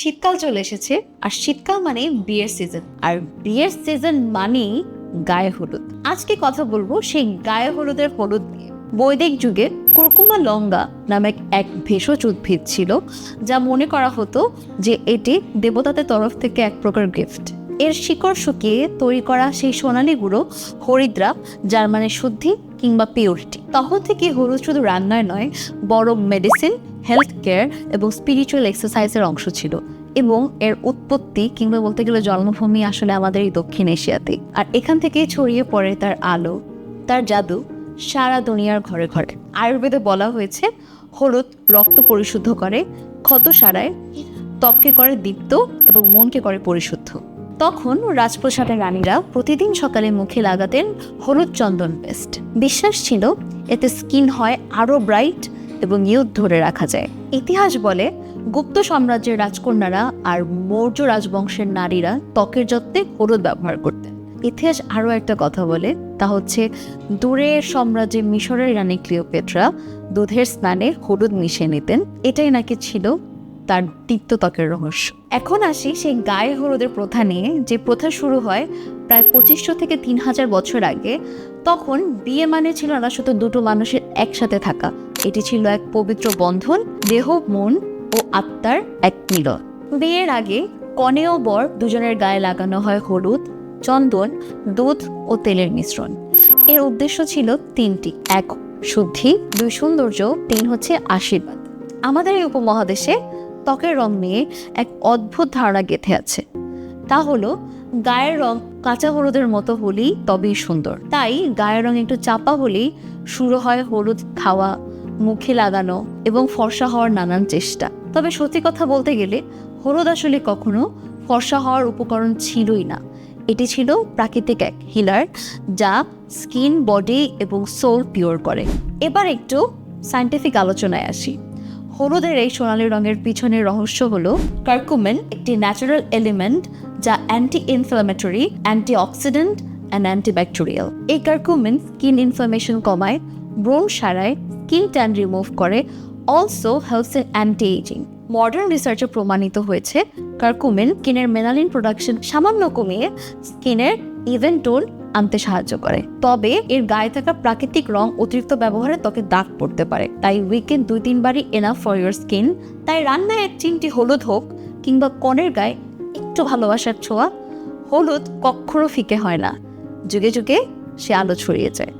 শীতকাল চলে এসেছে, আর শীতকাল মানে বিয়ের সিজন আর বিয়ের সিজন মানেই গায়ে হলুদ। আজকে কথা বলব সেই গায়ে হলুদের হলুদ নিয়ে। বৈদিক যুগে কুরকুমা লঙ্গা নামে এক ভেষজ উদ্ভিদ ছিল, যা মনে করা হতো যে এটি দেবতাদের তরফ থেকে এক প্রকার গিফট এর শিকড় শুকিয়ে তৈরি করা সেই সোনালি গুঁড়ো হরিদ্রা, যার মানে শুদ্ধি কিংবা পিওরিটি তখন থেকে হলুদ শুধু রান্নায় নয় বড় মেডিসিন হেলথ কেয়ার এবং স্পিরিচুয়াল এক্সারসাইজের অংশ ছিল এবং এর উৎপত্তি কিংবা বলতে গেলে জন্মভূমি আসলে আমাদের এই দক্ষিণ এশিয়াতে। আর এখান থেকেই ছড়িয়ে পড়ে তার আলো, তার জাদু, সারা দুনিয়ার ঘরে ঘরে। আয়ুর্বেদে বলা হয়েছে, হলুদ রক্ত পরিশুদ্ধ করে, ক্ষত সারায়, ত্বককে করে দীপ্ত এবং মনকে করে পরিশুদ্ধ। তখন রাজপ্রসাদের রানীরা প্রতিদিন সকালে মুখে লাগাতেন হলুদ চন্দন পেস্ট। বিশ্বাস ছিল, এতে স্কিন হয় আরও ব্রাইট এবং ইউথ ধরে রাখা যায়। ইতিহাস বলে, গুপ্ত সাম্রাজ্যের রাজকন্যারা আর মৌর্য রাজবংশের নারীরা ত্বকের যত্নে হলুদ ব্যবহার করতেন। ইতিহাস আরও একটা কথা বলে, তা হচ্ছে, দূরের সাম্রাজ্যে মিশরের রানী ক্লিওপেট্রা দুধের স্নানে হলুদ মিশিয়ে নিতেন। এটাই নাকি ছিল তার দীপ্ত ত্বকের রহস্য। এখন আসি সেই গায়ে হলুদের প্রথা নিয়ে। যে প্রথা শুরু হয় প্রায় পঁচিশশো থেকে তিন হাজার বছর আগে, তখন বিয়ে মানে ছিল না, শুধু দুটো মানুষের একসাথে থাকা। এটি ছিল এক পবিত্র বন্ধন, দেহ, মন ও আত্মার এক মিলন। বিয়ের আগে কনে ও বর দুজনের গায়ে লাগানো হয় হলুদ, চন্দন, দুধ ও তেলের মিশ্রণ। এর উদ্দেশ্য ছিল তিনটি। এক, শুদ্ধি, দুই, সৌন্দর্য, তিন হচ্ছে আশীর্বাদ। আমাদের এই উপমহাদেশে ত্বকের রং নিয়ে এক অদ্ভুত ধারণা গেঁথে আছে। তা হলো, গায়ের রং কাঁচা হলুদের মতো হলেই তবেই সুন্দর। তাই গায়ের রং একটু চাপা হলেই শুরু হয় হলুদ খাওয়া মুখে লাগানো এবং ফর্সা হওয়ার নানান চেষ্টা। তবে সত্যি কথা বলতে গেলে হলুদ আসলে কখনো ফর্সা হওয়ার উপকরণ ছিলই না। এটি ছিল প্রাকৃতিক এক হিলার যা স্কিন, বডি এবং সোল পিওর করে। এবার একটু সায়েন্টিফিক আলোচনায় আসি। হলুদের এই সোনালি রঙের পিছনের রহস্য হলো কার্কুমেন একটি ন্যাচারাল এলিমেন্ট যা anti inflammatory anti oxidant and antibacterial এই কার্কুমেন স্কিন ইনফ্লামেশন কমায়, ব্রণ সারায় স্কিন ট্যান রিমুভ করে also health and anti ageing modern রিসার্চে প্রমাণিত হয়েছে কার্কুমেন স্কিনের মেনালিন প্রোডাকশন সামান্য কমিয়ে স্কিনের ইভেন টোন আনতে সাহায্য করে। তবে এর গায়ে থাকা প্রাকৃতিক রং অতিরিক্ত ব্যবহারে ত্বকে দাগ পড়তে পারে। তাই উইকেন্ড দুই তিনবারই এনাফ ফর ইউর স্কিন তাই রান্নায় এক চিমটি হলুদ হোক কিংবা কনের গায়ে একটু ভালোবাসার ছোঁয়া, হলুদ কক্ষরও ফিকে হয় না। যুগে যুগে সে আলো ছড়িয়ে যায়।